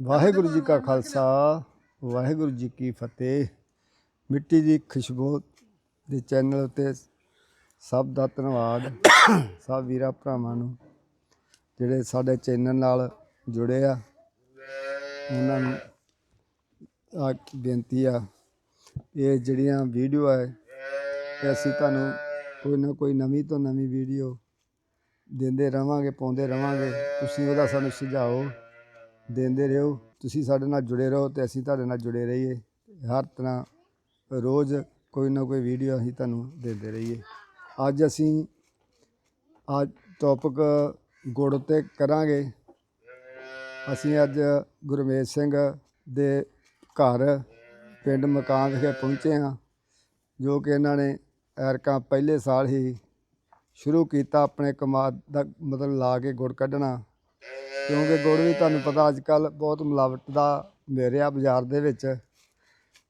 ਵਾਹਿਗੁਰੂ ਜੀ ਕਾ ਖਾਲਸਾ, ਵਾਹਿਗੁਰੂ ਜੀ ਕੀ ਫਤਿਹ। ਮਿੱਟੀ ਦੀ ਖੁਸ਼ਬੂ ਦੇ ਚੈਨਲ ਉਤੇ ਸਭ ਦਾ ਧੰਨਵਾਦ, ਸਭ ਵੀਰਾਂ ਭਰਾਵਾਂ ਨੂੰ, ਜਿਹੜੇ ਸਾਡੇ ਚੈਨਲ ਨਾਲ ਜੁੜੇ ਆ। ਉਹਨਾਂ ਨੂੰ ਆ ਬੇਨਤੀ ਆ, ਇਹ ਜਿਹੜੀਆਂ ਵੀਡੀਓ ਹੈ ਇਹ ਅਸੀਂ ਤੁਹਾਨੂੰ ਕੋਈ ਨਾ ਕੋਈ ਨਵੀਂ ਤੋਂ ਨਵੀਂ ਵੀਡੀਓ ਦਿੰਦੇ ਰਵਾਂਗੇ, ਪਾਉਂਦੇ ਰਵਾਂਗੇ। ਤੁਸੀਂ ਉਹਦਾ ਸਾਨੂੰ ਸੁਝਾਓ। ਦਿੰਦੇ ਰਹੋ, ਤੁਸੀਂ ਸਾਡੇ ਨਾਲ ਜੁੜੇ ਰਹੋ ਤੇ ਅਸੀਂ ਤੁਹਾਡੇ ਨਾਲ ਜੁੜੇ ਰਹੀਏ। ਹਰ ਤਰ੍ਹਾਂ ਰੋਜ਼ ਕੋਈ ਨਾ ਕੋਈ ਵੀਡੀਓ ਅਸੀਂ ਤੁਹਾਨੂੰ ਦਿੰਦੇ ਰਹੀਏ। ਅੱਜ ਅਸੀਂ ਅੱਜ ਟੌਪਿਕ ਗੁੜ ਤੇ ਕਰਾਂਗੇ। ਅਸੀਂ ਅੱਜ ਗੁਰਮੇਜ ਸਿੰਘ ਦੇ ਘਰ ਪਿੰਡ ਮਕਾਨ ਵਿਖੇ ਪਹੁੰਚੇ ਹਾਂ, ਜੋ ਕਿ ਇਹਨਾਂ ਨੇ ਐਰਕਾਂ ਪਹਿਲੇ ਸਾਲ ਹੀ ਸ਼ੁਰੂ ਕੀਤਾ, ਆਪਣੇ ਕਮਾਦ ਦਾ ਮਤਲਬ ਲਾ ਕੇ ਗੁੜ ਕੱਢਣਾ। ਕਿਉਂਕਿ ਗੁੜ ਵੀ ਤੁਹਾਨੂੰ ਪਤਾ ਅੱਜ ਕੱਲ ਬਹੁਤ ਮਿਲਾਵਟ ਦਾ ਮੇਰਿਆ ਬਾਜ਼ਾਰ ਦੇ ਵਿੱਚ।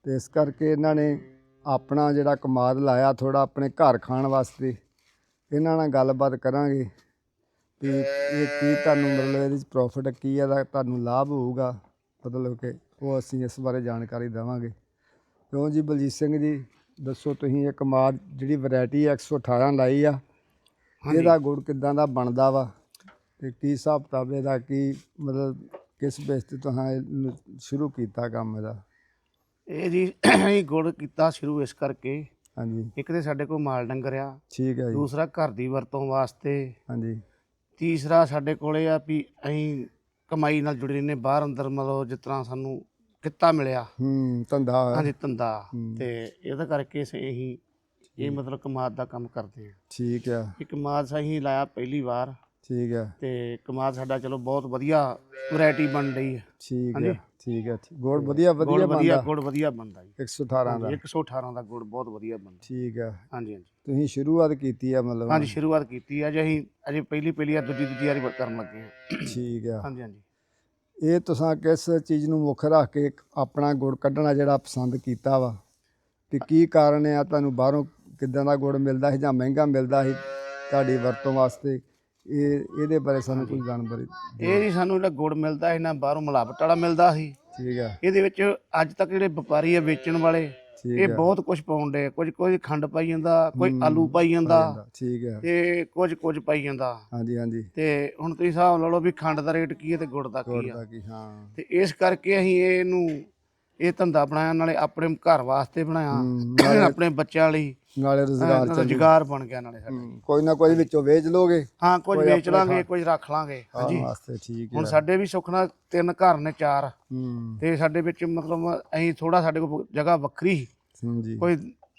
ਤੇ ਇਸ ਕਰਕੇ ਇਹਨਾਂ ਨੇ ਆਪਣਾ ਜਿਹੜਾ ਕਮਾਦ ਲਾਇਆ ਥੋੜਾ ਆਪਣੇ ਘਰ ਖਾਣ ਵਾਸਤੇ। ਇਹਨਾਂ ਨਾਲ ਗੱਲਬਾਤ ਕਰਾਂਗੇ ਵੀ ਇਹ ਕੀ ਤੁਹਾਨੂੰ ਮਤਲਬ ਇਹਦੇ ਵਿੱਚ ਪ੍ਰੋਫਿਟ ਕੀ ਹੈ ਦਾ ਤੁਹਾਨੂੰ ਲਾਭ ਹੋਊਗਾ? ਮਤਲਬ ਕਿ ਉਹ ਅਸੀਂ ਇਸ ਬਾਰੇ ਜਾਣਕਾਰੀ ਦੇਵਾਂਗੇ। ਕਿਉਂ ਜੀ ਬਲਜੀਤ ਸਿੰਘ ਜੀ ਦੱਸੋ ਤੁਸੀਂ ਇਹ ਕਮਾਦ ਜਿਹੜੀ ਵੈਰਾਈਟੀ 118 ਲਾਈ ਆ। ਇਹਦਾ ਗੁੜ ਕਿਦਾਂ ਦਾ ਬਣਦਾ ਵਾ? ਤੇ ਕੀ ਹਿਸਾਬ ਕਿਤਾਬ ਇਹਦਾ ਕੀ ਮਤਲਬ ਕਿਸ ਬੇਸ ਤੇ ਤੁਸੀਂ ਸ਼ੁਰੂ ਕੀਤਾ ਕੰਮ ਇਹਦਾ? ਇਹ ਜੀ ਅਸੀਂ ਗੁੜ ਕੀਤਾ ਸ਼ੁਰੂ ਇਸ ਕਰਕੇ। ਹਾਂਜੀ। ਇੱਕ ਤੇ ਸਾਡੇ ਕੋਲ ਮਾਲ ਡੰਗਰ ਆ। ਠੀਕ ਹੈ ਜੀ। ਦੂਸਰਾ ਘਰ ਦੀ ਵਰਤੋਂ ਵਾਸਤੇ। ਹਾਂਜੀ। ਤੀਸਰਾ ਸਾਡੇ ਕੋਲੇ ਆ ਵੀ ਅਸੀਂ ਕਮਾਈ ਨਾਲ ਜੁੜੇ ਰਹਿੰਦੇ ਬਾਹਰ ਅੰਦਰ ਮਤਲਬ ਜਿਸ ਤਰ੍ਹਾਂ ਸਾਨੂੰ ਕਿੱਤਾ ਮਿਲਿਆ। ਹੂੰ ਧੰਦਾ ਹਾਂਜੀ ਧੰਦਾ। ਤੇ ਇਹਦਾ ਕਰਕੇ ਅਸੀਂ ਇਹੀ ਇਹ ਮਤਲਬ ਕਮਾਦ ਦਾ ਕੰਮ ਕਰਦੇ ਆ। ਠੀਕ ਆ। ਇਹ ਕਮਾਦ ਅਸੀਂ ਲਾਇਆ ਪਹਿਲੀ ਵਾਰ। ਠੀਕ ਆ ਤੇ ਕਮਾਦ ਸਾਡਾ ਚਲੋ ਬਹੁਤ ਵਧੀਆ ਵੈਰਾਈਟੀ ਬਣ ਰਹੀ ਹੈ। ਠੀਕ ਆ ਹਾਂਜੀ। ਠੀਕ ਆ ਠੀਕ। ਗੁੜ ਵਧੀਆ ਗੁੜ ਵਧੀਆ ਵਧੀਆ ਬਣਦਾ। ਗੁੜ ਵਧੀਆ ਬਣਦਾ ਜੀ। 118 ਦਾ। 118 ਦਾ ਗੁੜ ਬਹੁਤ ਵਧੀਆ ਬਣਦਾ। ਠੀਕ ਆ ਹਾਂਜੀ ਹਾਂਜੀ। ਤੁਸੀਂ ਸ਼ੁਰੂਆਤ ਕੀਤੀ ਆ ਮਤਲਬ। ਹਾਂਜੀ ਸ਼ੁਰੂਆਤ ਕੀਤੀ ਆ ਜੇ ਅਸੀਂ ਅਜੇ ਪਹਿਲੀ ਪਹਿਲੀ ਆ ਦੂਜੀ ਦੂਜੀ ਵਾਰੀ ਕਰਨ ਲੱਗੇ ਹਾਂ ਠੀਕ ਆ ਹਾਂਜੀ ਹਾਂਜੀ। ਇਹ ਤੁਸੀਂ ਕਿਸ ਚੀਜ਼ ਨੂੰ ਮੁੱਖ ਰੱਖ ਕੇ ਆਪਣਾ ਗੁੜ ਕੱਢਣਾ ਜਿਹੜਾ ਪਸੰਦ ਕੀਤਾ ਵਾ? ਕਿ ਕੀ ਕਾਰਨ ਆ? ਤੁਹਾਨੂੰ ਬਾਹਰੋਂ ਕਿੱਦਾਂ ਦਾ ਗੁੜ ਮਿਲਦਾ ਸੀ ਜਾਂ ਮਹਿੰਗਾ ਮਿਲਦਾ ਸੀ ਤੁਹਾਡੀ ਵਰਤੋਂ ਵਾਸਤੇ? ਇਹ ਇਹਦੇ ਬਾਰੇ ਸਾਨੂੰ ਕੋਈ ਜਾਣਕਾਰੀ ਇਹ ਜੀ ਸਾਨੂੰ ਜਿਹੜਾ ਗੁੜ ਮਿਲਦਾ ਸੀ ਨਾ ਬਾਹਰੋਂ ਮਿਲਾਵਟ ਵਾਲਾ ਮਿਲਦਾ ਸੀ। ਠੀਕ ਆ। ਇਹਦੇ ਵਿੱਚ ਅੱਜ ਤੱਕ ਜਿਹੜੇ ਵਪਾਰੀ ਆ ਵੇਚਣ ਵਾਲੇ ਇਹ ਬਹੁਤ ਕੁਝ ਪਾਉਂਦੇ ਕੁਝ ਕੁਝ ਖੰਡ ਪਾਈ ਜਾਂਦਾ ਕੋਈ ਆਲੂ ਪਾਈ ਜਾਂਦਾ ਠੀਕ ਆ। ਤੇ ਕੁਝ ਕੁਝ ਪਾਈ ਜਾਂਦਾ। ਹਾਂਜੀ ਹਾਂਜੀ। ਤੇ ਹੁਣ ਤੁਸੀਂ ਹਿਸਾਬ ਲਾ ਲਓ ਵੀ ਖੰਡ ਦਾ ਰੇਟ ਕੀ ਹੈ ਤੇ ਗੁੜ ਦਾ ਕੀ ਹਾਂ। ਤੇ ਇਸ ਕਰਕੇ ਅਸੀਂ ਇਹਨੂੰ ਇਹ ਧੰਦਾ ਬਣਾਇਆ ਨਾਲੇ ਆਪਣੇ ਘਰ ਵਾਸਤੇ ਬਣਾਇਆ ਹੂੰ, ਆਪਣੇ ਬੱਚਿਆਂ ਲਈ। ਨਾਲੇ ਰੋਜ਼ਗਾਰ ਚ ਰੁਜ਼ਗਾਰ ਬਣ ਗਿਆ ਨਾਲੇ ਸਾਡਾ। ਹੂੰ, ਕੋਈ ਨਾ ਕੋਈ ਵਿੱਚੋਂ ਵੇਚ ਲੋਗੇ। ਹਾਂ ਕੁਝ ਵੇਚ ਲਾਂਗੇ ਕੁਝ ਰੱਖ ਲਾਂਗੇ ਹਾਂਜੀ। ਵਾਸਤੇ ਠੀਕ ਹੁਣ ਆ ਸਾਡੇ ਵੀ ਸੁੱਖ ਨਾਲ ਤਿੰਨ ਘਰ ਨੇ ਚਾਰ। ਹੂੰ। ਤੇ ਸਾਡੇ ਵਿੱਚ ਮਤਲਬ ਅਸੀਂ ਥੋੜਾ ਸਾਡੇ ਕੋਲ ਜਗ੍ਹਾ ਵੱਖਰੀ। ਹੂੰ ਜੀ। ਕੋਈ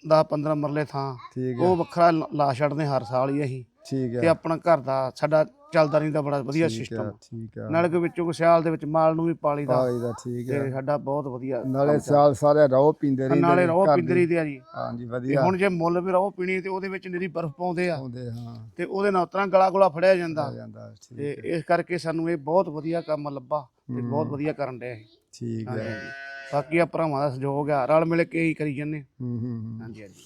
10 15 ਮਰਲੇ ਥਾਂ। ਉਹ ਵੱਖਰਾ ਲਾ ਛੱਡਦੇ ਹਰ ਸਾਲ ਹੀ ਅਸੀਂ। ਠੀਕ ਤੇ ਆ ਆਪਣਾ ਘਰ ਦਾ ਸਾਡਾ ਚੱਲਦਾ ਰਹਿੰਦਾ ਬੜਾ ਵਧੀਆ ਸਿਸਟਮ ਠੀਕ ਆ। ਨਾਲੇ ਕੋਈ ਵਿੱਚੋਂ ਸਿਆਲ ਦੇ ਵਿੱਚ ਮਾਲ ਨੂੰ ਵੀ ਪਾਲੀਦਾ ਭਾਈ ਦਾ ਠੀਕ ਆ। ਤੇ ਸਾਡਾ ਬਹੁਤ ਵਧੀਆ ਨਾਲੇ ਸਾਲ ਸਾਰੇ ਰਹੋ। ਪੀਂਦੇ ਰਹਿੰਦੇ ਨਾਲੇ ਨੇ ਰੋ ਘਰ ਦੀ। ਪਿੰਦਰੀ ਦੇ ਆ ਜੀ। ਹਾਂਜੀ ਤੇ ਵਧੀਆ। ਹੁਣ ਜੇ ਮੁੱਲ ਵੀ ਰੋ ਪੀਣੀ ਤੇ ਉਹਦੇ ਵਿੱਚ ਨਿਰੀ ਬਰਫ਼ ਪਾਉਂਦੇ ਆ ਆਉਂਦੇ ਹਾਂ। ਤੇ ਉਹਦੇ ਨਾਲ ਉਤਰਾ ਗਲਾ ਗੁਲਾ ਫੜਿਆ ਜਾਂਦਾ। ਜਾਂਦਾ ਤੇ ਇਸ ਕਰਕੇ ਸਾਨੂੰ ਇਹ ਬਹੁਤ ਵਧੀਆ ਕੰਮ ਲੱਭਾ ਤੇ ਬਹੁਤ ਵਧੀਆ ਕਰਨ ਡਿਆ ਠੀਕ ਹੈ ਬਾਕੀ ਆ ਭਰਾਵਾਂ ਦਾ ਸਹਿਯੋਗ ਆ ਰਲ ਮਿਲ ਕੇ ਹੀ ਕਰੀ ਜੰਨੇ ਹੂੰ ਹੂੰ। ਹਾਂਜੀ ਹਾਂਜੀ।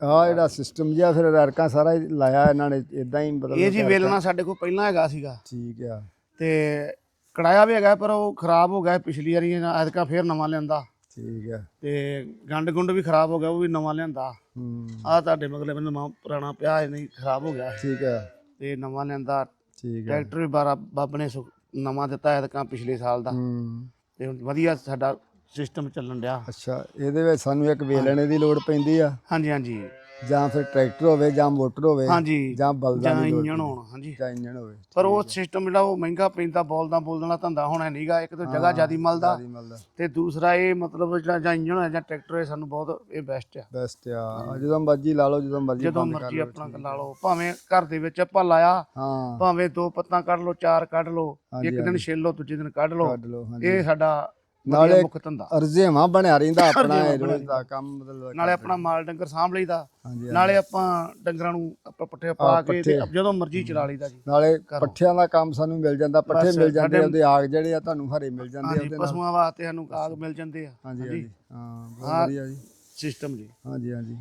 ਆ ਜਿਹੜਾ ਸਿਸਟਮ ਜਿਹਾ ਫਿਰ ਰੜਕਾਂ ਸਾਰਾ ਹੀ ਲਾਇਆ ਇਹਨਾਂ ਨੇ ਇਦਾਂ ਹੀ ਮਤਲਬ ਇਹ ਜੀ ਵੇਲਣਾ ਸਾਡੇ ਕੋਲ ਪਹਿਲਾਂ ਹੈਗਾ ਸੀਗਾ। ਠੀਕ ਆ। ਤੇ ਕੜਾਇਆ ਵੀ ਹੈਗਾ ਪਰ ਉਹ ਖਰਾਬ ਹੋ ਗਿਆ ਪਿਛਲੀ ਵਾਰੀ ਐਤਕਾ ਫੇਰ ਨਵਾਂ ਲਿਆਂਦਾ। ਠੀਕ ਆ। ਤੇ ਗੰਡ ਗੁੰਡ ਵੀ ਖਰਾਬ ਹੋ ਗਿਆ ਉਹ ਵੀ ਨਵਾਂ ਲਿਆਂਦਾ। ਹੂੰ। ਆ ਤੁਹਾਡੇ ਮਗਲੇ ਬੰਨੇ ਨਵਾਂ ਪੁਰਾਣਾ ਪਿਆ ਨਹੀਂ ਖਰਾਬ ਹੋ ਗਿਆ। ਠੀਕ ਆ। ਤੇ ਨਵਾਂ ਲਿਆਂਦਾ। ਠੀਕ ਆ। ਟਰੈਕਟਰ ਵੀ ਬਾਰਾ ਬਾਬ ਨੇ ਨਵਾਂ ਦਿੱਤਾ ਐਤਕਾ ਪਿਛਲੇ ਸਾਲ ਦਾ। ਹੂੰ। ਤੇ ਵਧੀਆ ਸਾਡਾ ਸਿਸਟਮ ਚੱਲਣ ਡਿਆ। ਅੱਛਾ ਇਹਦੇ ਵਿੱਚ ਸਾਨੂੰ ਇੱਕ ਵੇਲਣੇ ਦੀ ਲੋੜ ਪੈਂਦੀ ਆ? ਹਾਂਜੀ ਹਾਂਜੀ। ਜਾਂ ਫਿਰ ਟਰੈਕਟਰ ਹੋਵੇ ਜਾਂ ਮੋਟਰ ਹੋਵੇ ਹਾਂਜੀ ਜਾਂ ਬਲਦਾਂ ਦੀ ਲੋੜ ਇੰਜਣ ਹੋਣ ਹਾਂਜੀ। ਜਾਂ ਇੰਜਣ ਹੋਵੇ ਪਰ ਉਹ ਸਿਸਟਮ ਜਿਹੜਾ ਉਹ ਮਹਿੰਗਾ ਪੈਂਦਾ ਬੋਲਦਾ ਬੋਲਣ ਵਾਲਾ ਧੰਦਾ ਹੋਣਾ ਨਹੀਂਗਾ ਇੱਕ ਤਾਂ ਜਗ੍ਹਾ ਜਿਆਦੀ ਮਲਦਾ ਦੀ ਤੇ ਦੂਸਰਾ ਇਹ ਮਤਲਬ ਜਿਹੜਾ ਜਾਂ ਇੰਜਣ ਹੈ ਜਾਂ ਟਰੈਕਟਰ ਹੈ ਸਾਨੂੰ ਬਹੁਤ ਇਹ ਬੈਸਟ ਆ। ਬੈਸਟ ਆ। ਜਦੋਂ ਮਰਜ਼ੀ ਲਾ ਲਓ ਜਦੋਂ ਮਰਜ਼ੀ ਜਦੋਂ ਮਰਜ਼ੀ ਆਪਣਾ ਲਾ ਲਓ ਭਾਵੇਂ ਘਰ ਦੇ ਵਿੱਚ ਆਪਾਂ ਲਾਇਆ ਹਾਂ। ਭਾਵੇਂ ਦੋ ਪੱਤਾਂ ਕੱਢ ਲਓ ਚਾਰ ਕੱਢ ਲਓ ਇੱਕ ਦਿਨ ਛਿੱਲ ਲਓ ਦੂਜੇ ਦਿਨ ਕੱਢ ਲਓ ਇਹ ਸਾਡਾ ਨਾਲੇ ਨਾਲੇ ਮੁੱਖ ਧੰਦਾ। ਅਰਜ਼ੇਵਾਂ ਬਣਿਆ ਰਹਿੰਦਾ ਆਪਣਾ ਇਹ ਰੋਜ਼ ਦਾ ਕੰਮ ਮਤਲਬ ਨਾਲੇ ਆਪਣਾ ਮਾਲ ਡੰਗਰ ਸਾਂਭ ਲਈਦਾ। ਹਾਂਜੀ ਨਾਲੇ ਆਪਾਂ ਡੰਗਰਾਂ ਨੂੰ ਆਪਾਂ ਪੱਠੇ ਪਾ ਕੇ ਤੇ ਜਦੋਂ ਮਰਜ਼ੀ ਚਲਾ ਲਈਦਾ ਜੀ। ਨਾਲੇ ਪੱਠਿਆਂ ਦਾ ਕੰਮ ਸਾਨੂੰ ਮਿਲ ਜਾਂਦਾ ਪੱਠੇ ਮਿਲ ਜਾਂਦੇ ਉਹਦੇ ਆਗ ਜਿਹੜੇ ਆ ਤੁਹਾਨੂੰ ਹਰੇ ਮਿਲ ਜਾਂਦੇ ਆ ਹਾਂਜੀ ਉਹਦੇ ਨਾਲ। ਪਸ਼ੂਆਂ ਵਾਸਤੇ ਸਾਨੂੰ ਆਗ ਮਿਲ ਜਾਂਦੇ ਆ। ਹਾਂਜੀ ਹਾਂਜੀ। ਹਾਂ ਬਹੁਤ। ਵਧੀਆ ਜੀ। ਸਿਸਟਮ ਜੀ। ਹਾਂਜੀ ਹਾਂਜੀ।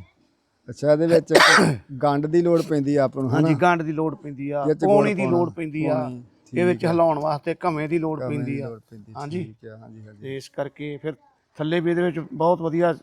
ਅੱਛਾ ਇਹਦੇ ਵਿੱਚ ਇੱਕ ਗੰਡ ਦੀ ਲੋੜ ਪੈਂਦੀ ਆ ਆਪਾਂ ਨੂੰ ਹਨਾ? ਹਾਂਜੀ ਗੰਢ ਦੀ ਲੋੜ ਪੈਂਦੀ ਆ ਪੌਣੀ ਦੀ ਲੋੜ ਪੈਂਦੀ ਆ। ਪਾਉਣੀ, ਇਹ ਵਿੱਚ ਹਿਲਾਉਣ ਵਾਸਤੇ ਘਵੇਂ ਦੀ ਲੋੜ ਪੈਂਦੀ ਆ। ਹਾਂਜੀ। ਤੇ ਇਸ ਕਰਕੇ ਫਿਰ ਥੱਲੇ ਵੀ ਇਹਦੇ ਵਿੱਚ ਬਹੁਤ ਵਧੀਆ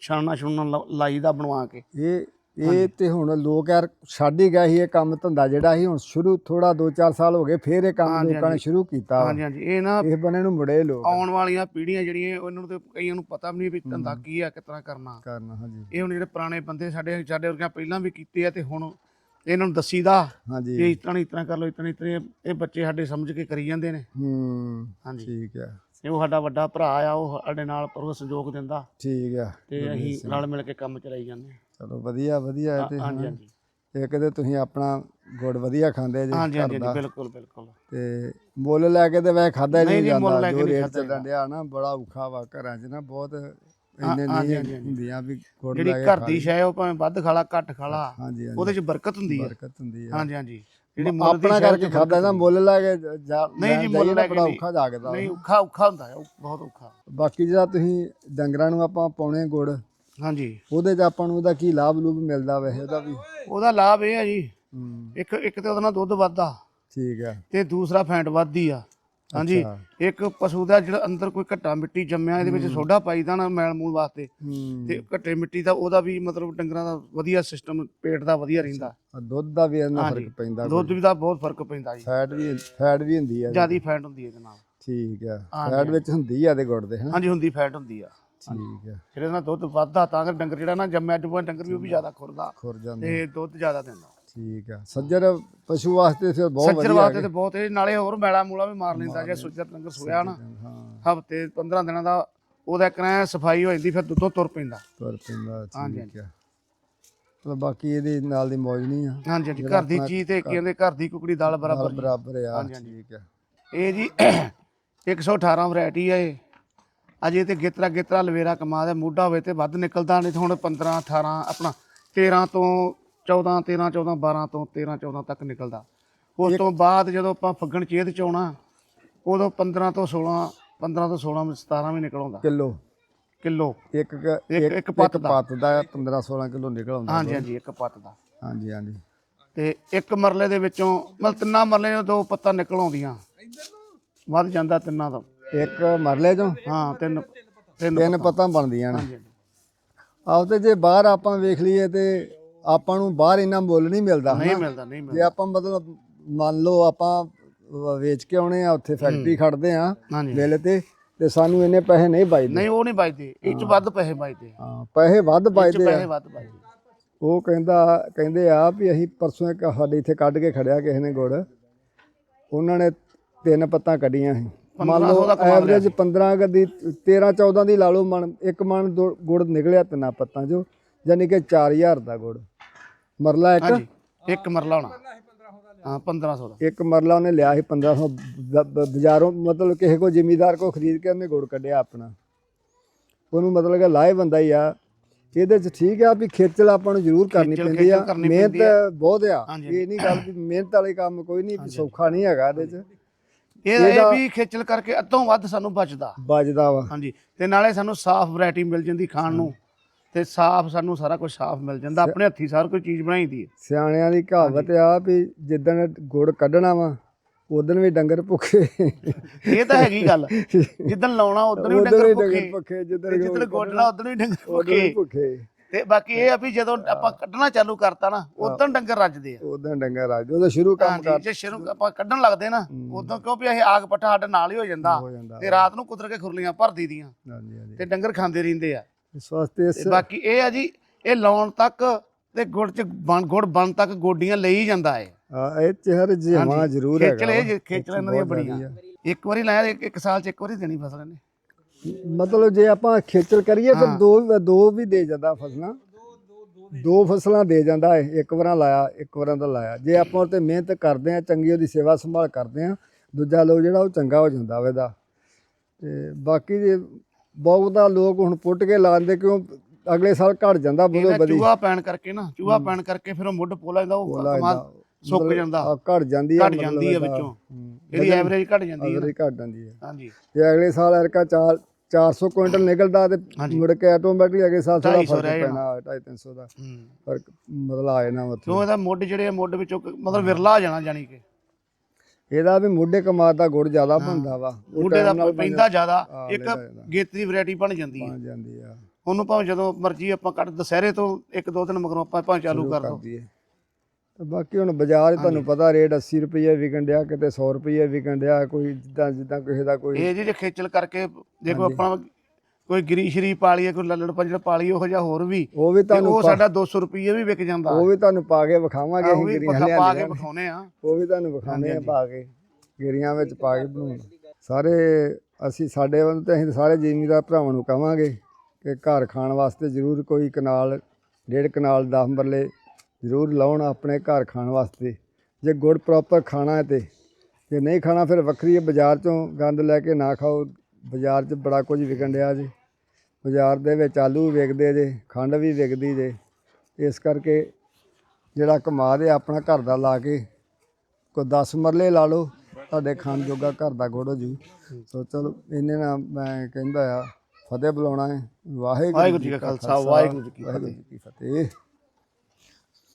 ਛਾਨਣਾ ਛੁਣਨਾ ਲਾਈ ਦਾ ਬਣਵਾ ਕੇ। ਇਹ ਇਹ ਤੇ ਹੁਣ ਲੋਕ ਯਾਰ ਛੱਡ ਹੀ ਗਏ ਸੀ ਇਹ ਕੰਮ ਧੰਦਾ ਜਿਹੜਾ ਸੀ ਹੁਣ ਸ਼ੁਰੂ ਥੋੜਾ 2-4 ਸਾਲ ਹੋ ਗਏ ਫੇਰ ਇਹ ਕੰਮ ਲੋਕਾਂ ਨੇ ਸ਼ੁਰੂ ਕੀਤਾ। ਹਾਂਜੀ ਹਾਂਜੀ। ਇਹ ਨਾ ਇਸ ਬਣੇ ਨੂੰ ਮੁੜੇ ਲੋਕ। ਆਉਣ ਵਾਲੀਆਂ ਪੀੜ੍ਹੀਆਂ ਜਿਹੜੀਆਂ ਉਹਨਾਂ ਨੂੰ ਤੇ ਕਈਆਂ ਨੂੰ ਪਤਾ ਵੀ ਨਹੀਂ ਵੀ ਧੰਦਾ ਕੀ ਆ ਕਿਸ ਤਰ੍ਹਾਂ ਕਰਨਾ। ਕਰਨਾ ਹਾਂਜੀ। ਇਹ ਹੁਣ ਜਿਹੜੇ ਪੁਰਾਣੇ ਬੰਦੇ ਸਾਡੇ ਸਾਡੇ ਵਰਗਿਆਂ ਪਹਿਲਾਂ ਵੀ ਕੀਤੇ ਆ ਤੇ ਹੁਣ ਇਹਨਾਂ ਨੂੰ ਦੱਸੀਦਾ ਹਾਂਜੀ। ਕਿ ਇਸ ਤਰ੍ਹਾਂ ਇਸ ਤਰ੍ਹਾਂ ਕਰ ਲਓ ਇਸ ਤਰ੍ਹਾਂ ਇਸ ਤਰ੍ਹਾਂ ਇਹ ਬੱਚੇ ਸਾਡੇ ਸਮਝ ਕੇ ਕਰੀ ਜਾਂਦੇ ਨੇ। ਹੂੰ ਹਾਂਜੀ। ਠੀਕ ਆ। ਤੇ ਉਹ ਸਾਡਾ ਵੱਡਾ ਭਰਾ ਆ ਉਹ ਸਾਡੇ ਨਾਲ ਪਰੋ ਸਹਿਯੋਗ ਦਿੰਦਾ। ਠੀਕ ਆ। ਤੇ ਅਸੀਂ ਰਲ ਮਿਲ ਕੇ ਕੰਮ ਚਲਾਈ ਜਾਂਦੇ। ਚਲੋ ਵਧੀਆ ਵਧੀਆ ਤੇ ਹਾਂਜੀ ਹਾਂਜੀ। ਇੱਕ ਤੇ ਤੁਸੀਂ ਆਪਣਾ ਗੁੜ ਵਧੀਆ ਖਾਂਦੇ ਜੇ ਹਾਂਜੀ ਹਾਂਜੀ ਬਿਲਕੁਲ ਬਿਲਕੁਲ। ਤੇ ਮੁੱਲ ਲੈ ਕੇ ਤੇ ਵੈ ਖਾਦਾ ਨਹੀਂ ਜਾਂਦਾ। ਜੋ ਰੇਟ ਚੱਲਣ ਡਿਆ ਨਾ ਬੜਾ ਔਖਾ ਵਾ ਘਰਾਂ 'ਚ ਨਾ ਬਹੁਤ ਇੰਨੇ ਨਹੀਂ ਹਾਂਜੀ। ਹੁੰਦੀਆਂ ਵੀ ਗੁੜ ਜਿਹੜੀ ਘਰ ਦੀ। ਸ਼ੈ ਉਹ ਭਾਵੇਂ ਵੱਧ ਖਾਲਾ ਘੱਟ ਖਾਲਾ ਹਾਂਜੀ ਹਾਂਜੀ ਉਹਦੇ 'ਚ ਬਰਕਤ ਹੁੰਦੀ ਹੈ ਬਰਕਤ ਹੁੰਦੀ ਆ। ਹਾਂਜੀ ਹਾਂਜੀ ਜਿਹੜੀ ਮੁੱਲ ਦੀ ਆਪਣਾ ਸ਼ੈ ਕਰਕੇ ਖਾਦਾ ਨਾ ਮੁੱਲ ਲੈ ਕੇ ਜਾ ਨਹੀਂ ਜੀ, ਮੁੱਲ ਜਾਈਏ ਨਾ ਲੈ ਕੇ ਬੜਾ ਨਹੀਂ। ਔਖਾ ਜਾਗਦਾ। ਨਹੀਂ ਔਖਾ ਔਖਾ ਹੁੰਦਾ ਹੈ ਉਹ ਬਹੁਤ ਔਖਾ। ਬਾਕੀ ਜਿਹੜਾ ਤੁਸੀਂ ਡੰਗਰਾਂ ਨੂੰ ਆਪਾਂ ਪਾਉਣੇ ਗੁੜ ਹਾਂਜੀ ਉਹਦੇ 'ਚ ਆਪਾਂ ਨੂੰ ਉਹਦਾ ਕੀ ਲਾਭ ਲੂਭ ਮਿਲਦਾ ਵੈਸੇ ਉਹਦਾ ਵੀ? ਉਹਦਾ ਲਾਭ ਇਹ ਹੈ ਜੀ ਹੂੰ। ਇੱਕ ਇੱਕ ਤੇ ਉਹਦੇ ਨਾਲ ਦੁੱਧ ਵੱਧਦਾ ਠੀਕ ਆ। ਤੇ ਦੂਸਰਾ ਫੈਂਟ ਵੱਧਦੀ ਆ। ਹਾਂਜੀ। ਇੱਕ ਪਸ਼ੂ ਦਾ ਜਿਹੜਾ ਅੰਦਰ ਕੋਈ ਘੱਟਾ ਮਿੱਟੀ ਜੰਮਿਆ ਇਹਦੇ ਵਿੱਚ ਸੋਡਾ ਪਾਈਦਾ ਨਾ ਮੈਲ ਮੂਲ ਵਾਸਤੇ। ਤੇ ਘੱਟੇ ਮਿੱਟੀ ਦਾ ਉਹਦਾ ਵੀ ਮਤਲਬ ਡੰਗਰਾਂ ਦਾ ਵਧੀਆ ਸਿਸਟਮ ਪੇਟ ਦਾ ਵਧੀਆ ਰਹਿੰਦਾ। ਦੁੱਧ ਦਾ ਵੀ ਇਹਨਾਂ। ਫ਼ਰਕ ਪੈਂਦਾ ਦੁੱਧ ਵੀ ਦਾ ਬਹੁਤ ਫ਼ਰਕ ਪੈਂਦਾ ਜੀ। ਫੈਟ ਵੀ ਫੈਟ ਵੀ ਹੁੰਦੀ ਆ ਜਿਆਦੀ ਫੈਟ ਹੁੰਦੀ ਇਹਦੇ ਨਾਲ। ਠੀਕ ਆ। ਫੈਟ ਵਿੱਚ ਹੁੰਦੀ ਆ ਦੇ ਗੁੜ ਦੇ ਹਾਂਜੀ ਹੁੰਦੀ ਫੈਟ ਹੁੰਦੀ ਆ। ਠੀਕ ਆ। ਜਿਹੜੇ ਨਾਲ ਦੁੱਧ ਵੱਧਦਾ ਤਾਂ ਕਿ ਡੰਗਰ ਜਿਹੜਾ ਨਾ ਜੰਮਿਆ ਜੁਮਿਆ ਡੰਗਰ ਵੀ ਉਹ ਵੀ ਜ਼ਿਆਦਾ ਖੁਰਦਾ। ਖੁਰ ਜਾਂਦਾ। ਤੇ ਦੁੱਧ ਜ਼ਿਆਦਾ ਦਿੰਦਾ। ਠੀਕ ਆ। ਸੱਜਰ ਪਸ਼ੂ ਵਾਸਤੇ ਫਿਰ ਬਹੁਤ ਸੱਜਰ ਵਧੀਆ ਵਾਸਤੇ ਤੇ ਬਹੁਤ ਇਹ ਨਾਲੇ ਹੋਰ ਮੈਲਾ ਮੂਲਾ ਵੀ ਮਾਰ ਲੈਂਦਾ ਜੇ ਸੁੱਜਰ ਡੰਗਰ ਸੋਇਆ ਨਾ। ਹਾਂ। ਹਫ਼ਤੇ 15 ਦਿਨਾਂ ਦਾ ਉਹਦਾ ਨਾ ਸਫ਼ਾਈ ਹੋ ਜਾਂਦੀ ਫਿਰ ਦੁੱਧੋਂ ਤੁਰ ਪੈਂਦਾ। ਤੁਰ ਪੈਂਦਾ ਠੀਕ ਆ। ਚਲੋ ਬਾਕੀ ਇਹਦੇ ਨਾਲ ਦੀ ਮੌਜ ਨਹੀਂ ਆ। ਹਾਂਜੀ ਹਾਂਜੀ। ਘਰ ਦੀ ਚੀਜ਼ ਤੇ ਕਹਿੰਦੇ ਘਰ ਦੀ ਕੁਕੜੀ ਦਾਲ ਬਰਾਬਰ। ਬਰਾਬਰ ਆ। ਠੀਕ ਆ। ਇਹ ਜੀ 118 ਵੈਰਾਈਟੀ ਆ ਇਹ। ਅਜੇ ਤੇ ਗੇਤਰਾ ਗੇਤਰਾ ਲਵੇਰਾ ਕਮਾ ਦਾ ਮੋਢਾ ਹੋਵੇ ਤੇ ਵੱਧ ਨਿਕਲਦਾ ਨਹੀਂ ਹੁਣ 15 18 ਆਪਣਾ 13 ਤੋਂ 14 13 14 12 ਤੋਂ 13 14 ਤੱਕ ਨਿਕਲਦਾ। ਉਸ ਤੋਂ ਬਾਅਦ ਜਦੋਂ ਆਪਾਂ ਫੱਗਣ ਚੇਤ ਚ ਆਉਣਾ ਉਦੋਂ 15 ਤੋਂ 16 15 ਤੋਂ 16 17 ਵੀ ਨਿਕਲ ਆਉਂਦਾ। ਕਿਲੋ। ਕਿਲੋ। ਇੱਕ ਇੱਕ- ਇੱਕ ਪੱਤ ਦਾ। ਪੱਤ ਦਾ 15 16 ਕਿਲੋ ਨਿਕਲ ਆਉਂਦਾ। ਹਾਂਜੀ ਹਾਂਜੀ ਇੱਕ ਪੱਤ ਦਾ। ਹਾਂਜੀ ਹਾਂਜੀ। ਤੇ ਇੱਕ ਮਰਲੇ ਦੇ ਵਿੱਚੋਂ ਮਤਲਬ ਤਿੰਨਾਂ ਮਰਲੇ ਚੋਂ ਦੋ ਪੱਤਾਂ ਨਿਕਲ ਆਉਂਦੀਆਂ। ਵੱਧ ਜਾਂਦਾ ਤਿੰਨਾਂ ਤੋਂ। ਇੱਕ ਮਰਲੇ ਚੋਂ? ਹਾਂ ਤਿੰਨ ਤਿੰਨ ਪੱਤਾਂ। ਬਣਦੀਆਂ ਨੇ। ਆਪ ਤੇ ਜੇ ਬਾਹਰ ਆਪਾਂ ਵੇਖ ਲਈਏ ਤੇ ਆਪਾਂ ਨੂੰ ਬਾਹਰ ਇੰਨਾ ਮੁੱਲ ਨਹੀਂ ਮਿਲਦਾ ਨਹੀਂ ਹਨਾ? ਮਿਲਦਾ ਨਹੀਂ ਜੇ ਮਿਲਦਾ। ਆਪਾਂ ਮਤਲਬ ਮੰਨ ਲਓ ਆਪਾਂ ਵ- ਵੇਚ ਕੇ ਆਉਣੇ ਆ ਉੱਥੇ ਫੈਕਟਰੀ ਖੜਦੇ ਆ ਹਾਂਜੀ। ਵੇਲੇ ਤੇ ਤੇ ਸਾਨੂੰ ਇੰਨੇ ਪੈਸੇ ਨਹੀਂ ਬਚਦੇ। ਨਹੀਂ ਉਹ ਨਹੀਂ ਬਚਦੇ। ਇਹ ਚ ਵੱਧ ਪੈਸੇ ਬਚਦੇ ਹਾਂ ਪੈਸੇ ਵੱਧ ਇਹ ਚ ਬਚਦੇ ਪੈਸੇ ਆ ਵੱਧ ਬਚਦੇ ਉਹ ਕਹਿੰਦਾ ਕਹਿੰਦੇ ਆ ਵੀ ਅਸੀਂ ਪਰਸੋਂ ਇੱਕ ਸਾਡੇ ਇੱਥੇ ਕੱਢ ਕੇ ਖੜਿਆ ਕਿਸੇ ਨੇ ਗੁੜ। ਉਹਨਾਂ ਨੇ ਤਿੰਨ ਪੱਤਾਂ ਕੱਢੀਆਂ ਸੀ। ਮੰਨ 1500 ਲਓ ਦਾ ਕਮਾਲ ਐਵਰੇਜ 15 ਗੱਦੀ 13 14 ਦੀ ਲਾ ਲਓ ਮਣ ਇੱਕ ਮਣ ਦੋ- ਗੁੜ ਨਿਕਲਿਆ ਤਿੰਨਾਂ ਪੱਤਾਂ ਚੋਂ ਯਾਨੀ ਕਿ 4000 ਦਾ ਗੁੜ। ਮਰਲਾ ਇੱਕ? ਹਾਂਜੀ ਇੱਕ ਮਰਲਾ ਹੋਣਾ। ਹਾਂ 1500 ਦਾ। ਇੱਕ ਮਰਲਾ ਉਹਨੇ ਲਿਆ ਸੀ 1500 ਬ- ਬ- ਬਾਜ਼ਾਰੋਂ ਮਤਲਬ ਕਿਸੇ ਕੋ ਜ਼ਿਮੀਦਾਰ ਕੋ ਖਰੀਦ ਕੇ ਉਹਨੇ ਗੁੜ ਕੱਢਿਆ ਆਪਣਾ। ਉਹਨੂੰ ਮਤਲਬ ਕਿ ਲਾਹੇ ਬੰਦਾ ਹੀ ਆ। ਇਹਦੇ ਚ ਠੀਕ ਆ ਵੀ ਖੇਚਲ ਆਪਾਂ ਨੂੰ ਜ਼ਰੂਰ ਕਰਨੀ ਖੇਚਲ- ਪੈਂਦੀ ਆ। ਖੇਚਲ ਕਰਨੀ ਮਿਹਨਤ ਪੈਂਦੀ ਬਹੁਤ ਆ। ਹਾਂਜੀ। ਇਹ ਨਹੀਂ ਗੱਲ ਵੀ ਮਿਹਨਤ ਵਾਲੇ ਕੰਮ ਕੋਈ ਨਹੀਂ ਵੀ ਸੌਖਾ ਨਹੀਂ ਹੈਗਾ ਇਹਦੇ ਚ। ਇਹ ਇਹ ਵੀ ਖੇਚਲ ਕਰਕੇ ਅੱਧੋਂ ਵੱਧ ਸਾਨੂੰ ਬਚਦਾ। ਵੱਜਦਾ ਵਾ। ਹਾਂਜੀ ਤੇ ਨਾਲੇ ਸਾਨੂੰ ਸਾਫ਼ ਵੈਰਾਈਟੀ ਮਿਲ ਜਾਂਦੀ ਖਾਣ ਨੂੰ। ਤੇ ਸਾਫ਼ ਸਾਨੂੰ ਸਾਰਾ ਕੁਝ ਸਾਫ਼ ਮਿਲ ਜਾਂਦਾ ਆਪਣੇ ਹੱਥੀ ਸਾਰ ਕੋਈ ਚੀਜ਼ ਬਣਾਈ ਦੀ ਹੈ। ਸਿਆਣਿਆਂ ਦੀ ਕਹਾਵਤ ਆ ਵੀ ਜਿੱਦਣ ਗੁੜ ਕੱਢਣਾ ਵਾ ਉਦੋਂ ਵੀ ਡੰਗਰ ਭੁੱਖੇ। ਇਹ ਤਾਂ ਹੈਗੀ ਗੱਲ। ਜਿੱਦਣ ਲਾਉਣਾ ਉਦੋਂ ਵੀ ਉਦੋਂ ਡੰਗਰ ਭੁੱਖੇ ਜਿੱਦਣ ਜਿੱਦਣ ਗੋਡਣਾ ਉਦੋਂ ਵੀ ਡੰਗਰ ਉਦੋਂ ਭੁੱਖੇ। ਤੇ ਬਾਕੀ ਇਹ ਆ ਵੀ ਜਦੋਂ ਆਪਾਂ ਕੱਢਣਾ ਚਾਲੂ ਕਰਤਾ ਨਾ ਉਦੋਂ ਡੰਗਰ ਰੱਜਦੇ ਆ। ਉਦੋਂ ਡੰਗਰ ਆ ਜਦੋਂ ਸ਼ੁਰੂ ਕੰਮ ਹਾਂਜੀ ਜੇ ਸ਼ੁਰੂ ਆਪਾਂ ਕੱਢਣ ਲੱਗਦੇ ਨਾ ਉਦੋਂ ਕਿਉਂ ਵੀ ਇਹ ਆਗ ਪੱਠਾ ਸਾਡੇ ਨਾਲ ਹੀ ਹੋ ਜਾਂਦਾ। ਤੇ ਰਾਤ ਨੂੰ ਕੁਦਰ ਕੇ ਖੁਰਲੀਆਂ ਭਰਦੀ ਦੀਆਂ। ਹਾਂਜੀ ਹਾਂਜੀ। ਤੇ ਡੰਗਰ ਖਾਂਦੇ ਰਹਿੰਦੇ ਆ। ਇਸ ਵਾਸਤੇ ਇਸ ਤੇ ਬਾਕੀ ਇਹ ਆ ਜੀ ਇਹ ਲਾਉਣ ਤੱਕ ਤੇ ਗੁੜ ਚ ਬਣ ਗੁੜ ਬਣ ਤੱਕ ਗੋਡੀਆਂ ਲਈ ਜਾਂਦਾ ਹੈ ਆ ਇਹ ਚਿਹਰ ਜਿਵਾ ਜ਼ਰੂਰ ਹੈਗਾ ਖੇਚਲ। ਖੇਚਲ ਇਹਨਾਂ ਦੀਆਂ ਬੜੀਆਂ ਇੱਕ ਵਾਰੀ ਲਾਇਆ ਇੱਕ ਇੱਕ ਸਾਲ ਚ ਇੱਕ ਵਾਰੀ ਦੇਣੀ ਫਸਲ ਇਹਨੇ। ਮਤਲਬ ਜੇ ਆਪਾਂ ਖੇਚਲ ਕਰੀਏ ਫਿਰ ਦੋ ਦੋ ਵੀ ਦੇ ਜਾਂਦਾ ਫਸਲਾਂ। ਦੋ ਫਸਲਾਂ ਦੇ ਜਾਂਦਾ ਹੈ ਇੱਕ ਵਾਰਾਂ ਲਾਇਆ ਇੱਕ ਵਾਰਾਂ ਦਾ ਲਾਇਆ। ਜੇ ਆਪਾਂ ਉਹ ਤੇ ਮਿਹਨਤ ਕਰਦੇ ਆ ਚੰਗੀ ਉਹਦੀ ਸੇਵਾ ਸੰਭਾਲ ਕਰਦੇ ਆ ਦੂਜਾ ਲੋਕ ਜਿਹੜਾ ਉਹ ਚੰਗਾ ਹੋ ਜਾਂਦਾ ਵਾ ਇਹਦਾ ਤੇ ਬਾਕੀ ਜੇ ਬਹੁਤਾ ਲੋਕ ਹੁਣ ਪੁੱਟ ਕੇ ਲਾਉਂਦੇ ਕਿਉਂ? ਅਗਲੇ ਸਾਲ ਘਟ ਜਾਂਦਾ ਬੋਲੋ ਇਹਦਾ ਬਦੀ ਚੂਹਾ ਪੈਣ ਕਰਕੇ ਨਾ ਚੂਹਾ ਪੈਣ ਕਰਕੇ ਫਿਰ ਉਹ ਮੁੱਢ ਪੋਲਾ ਜਾਂਦਾ ਉਹ ਕਮਾਲ। ਸੁੱਕ ਜਾਂਦਾ। ਘਟ ਜਾਂਦੀ ਆ ਘਟ ਜਾਂਦੀ ਆ ਵਿੱਚੋਂ। ਹੂੰ। ਇਹਦੀ ਐਵਰੇਜ ਘਟ ਜਾਂਦੀ ਹੈ ਅਗਲੇ ਘਟ ਜਾਂਦੀ ਹੈ ਹਾਂਜੀ। ਜੇ ਅਗਲੇ ਸਾਲ ਅਰਕਾ 4 400 ਕੁਇੰਟਲ ਨਿਕਲਦਾ ਤੇ। ਮੁੜ ਕੇ ਆਟੋਮੈਟਿਕ ਅਗਲੇ ਸਾਲ ਥੋੜਾ 250 ਫ਼ਰਕ ਪੈਣਾ 250 300 ਦਾ ਹੂੰ। ਫ਼ਰਕ ਮਤਲਬ ਆ ਜਾਣਾ ਉੱਥੇ। ਕਿਉਂ ਇਹਦਾ ਮੁੱਢ ਜਿਹੜੇ ਮੁੱਢ ਵਿੱਚੋਂ ਮਤਲਬ ਵਿਰਲਾ ਆ ਜਾਣਾ ਜਾਨੀ ਕਿ। ਇਹਦਾ ਵੀ ਮੁੱਢੇ ਕਮਾਦ ਦਾ ਗੁੜ ਜ਼ਿਆਦਾ ਬਣਦਾ ਵਾ। ਉਹ ਬੂਟੇ ਦਾ ਨਾਲ ਪੈਂਦਾ ਜ਼ਿਆਦਾ ਹਾਂ, ਇੱਕ ਜ਼ਿਆਦਾ। ਗੇਤਰੀ ਵੈਰਾਈਟੀ ਬਣ ਜਾਂਦੀ ਹੈ। ਬਣ ਜਾਂਦੀ ਆ। ਉਹਨੂੰ ਭਾਵੇਂ ਜਦੋਂ ਮਰਜ਼ੀ ਆਪਾਂ ਕੱਢ ਦੁਸਹਿਰੇ ਤੋਂ ਇੱਕ ਦੋ ਦਿਨ ਮਗਰੋਂ ਆਪਾਂ ਭਾਵੇਂ ਚਾਲੂ ਕਰ ਦੋ। ਕਰਦੀ ਹੈ ਤੇ ਬਾਕੀ ਹੁਣ ਬਾਜ਼ਾਰ 'ਚ ਤੁਹਾਨੂੰ ਪਤਾ ਰੇਟ 80 ਰੁਪਏ ਵਿਕਣ ਡਿਆ ਕਿਤੇ 100 ਰੁਪਏ ਵਿਕਣ ਡਿਆ ਕੋਈ ਜਿੱਦਾਂ ਜਿੱਦਾਂ ਕਿਸੇ ਦਾ ਕੋਈ ਇਹ ਜੀ ਜੇ ਖੇਚਲ ਕਰਕੇ ਦੇਖੋ ਆਪਾਂ ਕੋਈ ਗਰੀ ਸ਼ਰੀ ਪਾਲੀਏ ਕੋਈ ਲੱਲੜ ਪੰਜੜ ਪਾਲੀ ਉਹੋ ਜਿਹਾ ਹੋਰ ਵੀ ਉਹ ਵੀ ਤੇ ਤੁਹਾਨੂੰ ਉਹ ਸਾਡਾ 200 ਰੁਪਏ ਵੀ ਵਿਕ ਜਾਂਦਾ। ਉਹ ਵੀ ਤੁਹਾਨੂੰ ਪਾ ਕੇ ਵਿਖਾਵਾਂਗੇ ਉਹ ਅਸੀਂ ਵੀ ਗਿਰੀਆਂ ਪੱਕਾ ਪਾ ਕੇ ਲਿਆਂਦੀਆਂ ਨੇ। ਵਿਖਾਉਨੇ ਆ। ਉਹ ਵੀ ਤੁਹਾਨੂੰ ਵਿਖਾਉਂਦੇ ਆ ਪਾ ਕੇ ਗਿਰੀਆਂ ਵਿੱਚ ਪਾ ਕੇ ਬਣਾਉਣ। ਸਾਰੇ ਅਸੀਂ ਸਾਡੇ ਵੱਲ ਤੇ ਅਸੀਂ ਸਾਰੇ ਜ਼ਿਮੀਂਦਾਰ ਭਰਾਵਾਂ ਨੂੰ ਕਹਾਂਗੇ ਕਿ ਘਰ ਖਾਣ ਵਾਸਤੇ ਜ਼ਰੂਰ ਕੋਈ ਕਨਾਲ ਡੇਢ ਕਨਾਲ 10 ਮਰਲੇ ਜ਼ਰੂਰ ਲਾਉਣ ਆਪਣੇ ਘਰ ਖਾਣ ਵਾਸਤੇ। ਜੇ ਗੁੜ ਪ੍ਰੋਪਰ ਖਾਣਾ ਹੈ ਤੇ ਜੇ ਨਹੀਂ ਖਾਣਾ ਫਿਰ ਵੱਖਰੀ ਹੈ ਬਾਜ਼ਾਰ ਚੋਂ ਗੰਦ ਲੈ ਕੇ ਨਾ ਖਾਓ ਬਾਜ਼ਾਰ 'ਚ ਬੜਾ ਕੁਝ ਵਿਕਣ ਡਿਆ ਜੀ। ਬਾਜ਼ਾਰ ਦੇ ਵਿੱਚ ਆਲੂ ਵਿਕਦੇ ਜੇ ਖੰਡ ਵੀ ਵਿਕਦੀ ਜੇ। ਇਸ ਕਰਕੇ ਜਿਹੜਾ ਕਮਾਦ ਹੈ ਆਪਣਾ ਘਰ ਦਾ ਲਾ ਕੇ ਕੋਈ 10 ਮਰਲੇ ਲਾ ਲਓ ਤੁਹਾਡੇ ਖਾਣ ਜੋਗਾ ਘਰ ਦਾ ਗੁੜ ਹੋ ਜੂ। ਸੋ ਚਲੋ ਇਹਨੇ ਨਾਲ ਮੈਂ ਕਹਿੰਦਾ ਆ ਫਤਿਹ ਬੁਲਾਉਣਾ ਹੈ। ਵਾਹਿਗੁਰੂ ਜੀ ਕਾ ਖਾਲਸਾ ਵਾਹਿਗੁਰੂ ਜੀ ਕੀ ਫਤਿਹ।